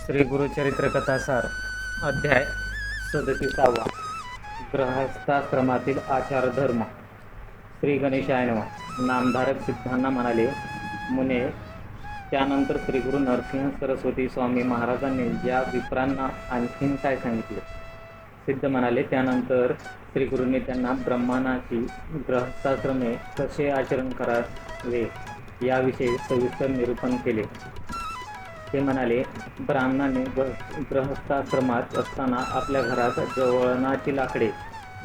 श्री गुरुचरित्र कथासार अध्याय सदतीसावा. ग्रहस्थाश्रमातील आचार धर्म. श्री गणेशायनवा नामधारक सिद्धांना म्हणाले मुने त्यानंतर श्री गुरु नरसिंह सरस्वती स्वामी महाराजांनी ज्या विप्रांना आणखीन काय सांगितले? सिद्ध म्हणाले त्यानंतर श्री गुरूंनी त्यांना ब्रह्मानाची ग्रहस्थाश्रमे कसे आचरण करावे याविषयी सविस्तर निरूपण केले. ते म्हणाले ब्राह्मणाने ग्रहस्थाश्रमात असताना आपल्या घरात जवळणाची लाकडे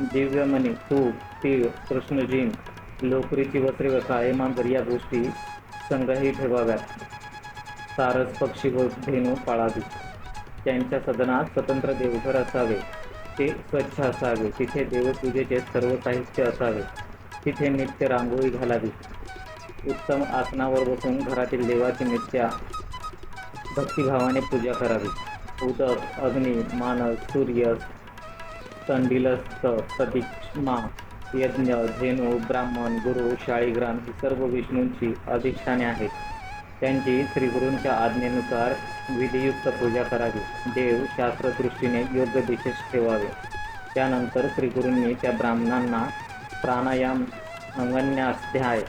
दिव्यमणी तूप तीळ कृष्णजीन लोकरीची वस्त्रे व काळे मांजर या गोष्टी संग्रही ठेवाव्यात. सारस पक्षी व धेनू पाळावी. त्यांच्या सदनात स्वतंत्र देवघर असावे. ते स्वच्छ असावे. तिथे देवपूजेचे सर्व साहित्य असावे. तिथे नित्य रांगोळी घालावी. उत्तम आसनावर बसून घरातील देवाची नित्या भक्तिभावाने पूजा करावी. उदक अग्नी मानस सूर्य संडिलस्थ प्रतिमा यज्ञ धेनू ब्राह्मण गुरु शाळीग्राम ही सर्व विष्णूंची अधिष्ठाने आहेत. त्यांची श्रीगुरूंच्या आज्ञेनुसार विधियुक्त पूजा करावी. देव शास्त्रदृष्टीने योग्य दिशेस ठेवावे. त्यानंतर श्रीगुरूंनी त्या ब्राह्मणांना प्राणायाम अंगन्याध्याय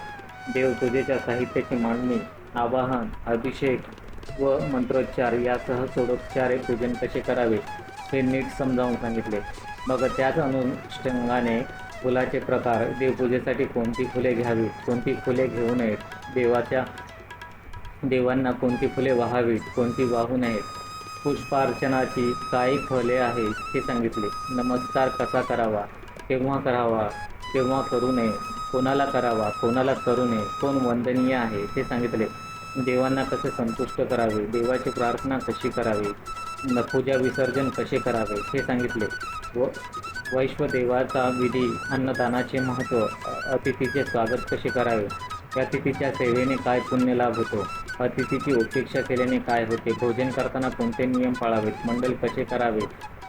देवपूजेच्या साहित्याची मांडणी आवाहन अभिषेक व मंत्रोच्चार यासह सोडोपचारे पूजन कसे करावे हे नीट समजावून सांगितले. मग त्याच अनुषंगाने फुलाचे प्रकार देवपूजेसाठी कोणती फुले घ्यावीत कोणती फुले घेऊ नयेत देवाच्या देवांना कोणती फुले वाहावीत कोणती वाहू नयेत पुष्पार्चनाची काय फले आहेत हे सांगितले. नमस्कार कसा करावा केव्हा करावा केव्हा करू नये कोणाला करावा कोणाला करू नये कोण वंदनीय आहे ते सांगितले. देवांना कसे संतुष्ट करावे देवाची प्रार्थना कशी करावी पूजा विसर्जन कसे करावे हे सांगितले. व वैश्वदेवाचा विधी अन्नदानाचे महत्त्व अतिथीचे स्वागत कसे करावे अतिथीच्या सेवेने काय पुण्य लाभ होतो अतिथीची उपेक्षा केल्याने काय होते भोजन करताना कोणते नियम पाळावेत मंडल कसे करावे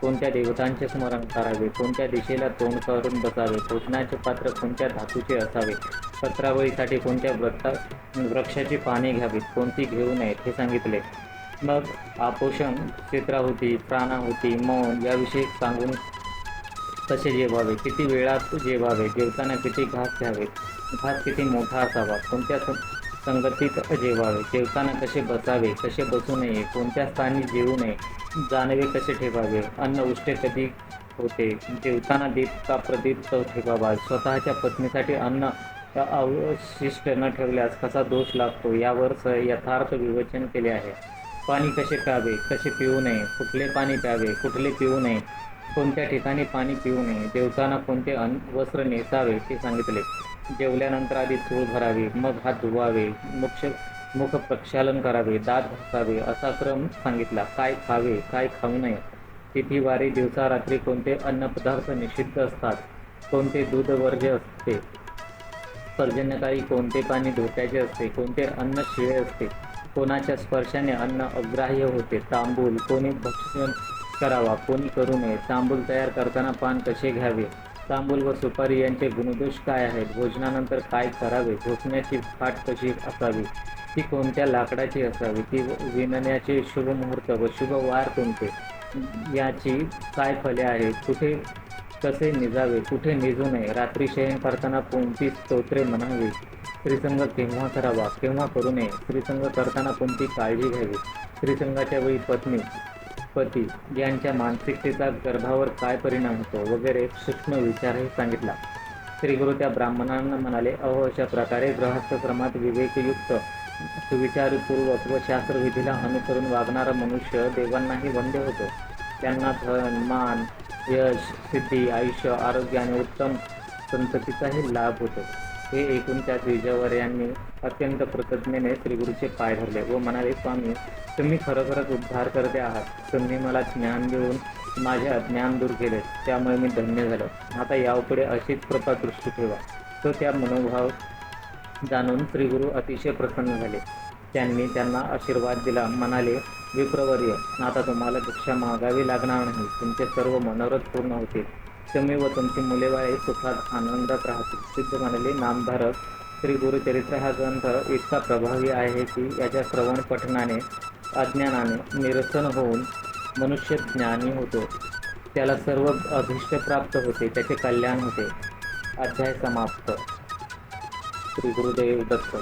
कोणत्या देवतांचे स्मरण करावे कोणत्या दिशेला तोंड करून बसावे भोजनाचे पात्र कोणत्या धातूचे असावे पत्रावळीसाठी कोणत्या वृत्ता वृक्षाची पाने घ्यावीत? कोणती घेऊ नयेत हे सांगितले. मग आपोषण चित्राहुती प्राणाहुती मौन याविषयी सांगून कसे जेवावे किती वेळात जेवावे जेवताना किती घास घ्यावेत? घास किती मोठा असावा? कोणत्या सं- संगतीत जेवावे जेवताना कसे बसावे कसे बसू नये? कोणत्या स्थानी जेवू नये? जानवे कसे ठेवावे? अन्न उष्टे कधी होते? जेवताना दीप का प्रदीप ठेवावा. स्वतःच्या पत्नीसाठी अन्न अवशिष्ट न ठेवल्यास कसा दोष लागतो? यावर यथार्थ विवेचन केले आहे. पाणी कसे प्यावे? कसे पिऊ नये? कुठले पाणी प्यावे? कुठले पिऊ नये? कोणत्या ठिकाणी पाणी पिऊ नये? जेवताना कोणते अन्न वस्त्र नेसावे ते सांगितले. जेवल्यानंतर आधी चूळ भरावी मग हात धुवावे मुक्ष मुख प्रक्षालन करावे दात घासावे असा क्रम सांगितला. काय खावे? काय खाऊ नये? तिथीवारी दिवसा रात्री कोणते अन्नपदार्थ निषिद्ध असतात? कोणते दूध वर्ज्य असते? पर्जन्यकाळी कोणते पाणी धोक्याचे असते कोणते अन्न शिळे असते कोणाच्या स्पर्शाने अन्न अग्राह्य होते तांबूल कोणी भक्षण करावा कोणी करू नये तांबूल तयार करताना पान कसे घ्यावे तांबूल व सुपारी यांचे गुणदोष काय आहेत भोजनानंतर काय करावे झोपण्याची फाट कशी असावी ती कोणत्या लाकडाची असावी ती विणण्याचे शुभ मुहूर्त व शुभ वार कोणते याची काय फले आहेत कुठे कसे निजावे कुठे निजू नये. रात्री शयन करताना कोणती स्तोत्रे म्हणावी. स्त्रीसंग केव्हा करावा? केव्हा करू नये? स्त्रीसंग करताना कोणती काळजी घ्यावी. स्त्रीसंगाच्या वेळी पत्नी पती यांच्या मानसिकतेचा गर्भावर काय परिणाम होतो? वगैरे सूक्ष्म विचारही सांगितला. श्रीगुरु त्या ब्राह्मणांना म्हणाले अहो अशा प्रकारे ग्रहस्थक्रमात विवेकयुक्त सुविचारपूर्वक व शास्त्रविधीला अनुसरून वागणारा मनुष्य देवांनाही वंद्य होतो. त्यांना धन मान यश सिद्धी आयुष्य आरोग्य आणि उत्तम संततीचाही लाभ होतो. हे ऐकून त्या द्विजावर यांनी अत्यंत कृतज्ञतेने श्रीगुरूचे पाय धरले व म्हणाले स्वामी तुम्ही खरोखरच उद्धार करते आहात. तुम्ही मला ज्ञान देऊन माझे अज्ञान दूर केले. त्यामुळे मी धन्य झालो. आता यापुढे अशीच कृपा दृष्टी ठेवा. तो त्या मनोभाव जाणून श्रीगुरू अतिशय प्रसन्न झाले. त्यांनी त्यांना आशीर्वाद दिला. म्हणाले विप्रवर्य. आता तुम्हाला भिक्षा मागावी लागणार नाही. तुमचे सर्व मनोरथ पूर्ण होतील. तुम्ही व तुमची मुलेबाळे सुखात आनंदात राहतील. सिद्ध म्हणाले नामधारक श्री गुरुचरित्र हा ग्रंथ इतका प्रभावी आहे की याच्या श्रवण पठणाने अज्ञानाने निरसन होऊन मनुष्य ज्ञानी होतो. त्याला सर्व अभिष्ट प्राप्त होते. त्याचे कल्याण होते. अध्याय समाप्त. श्री गुरुदेव दत्त.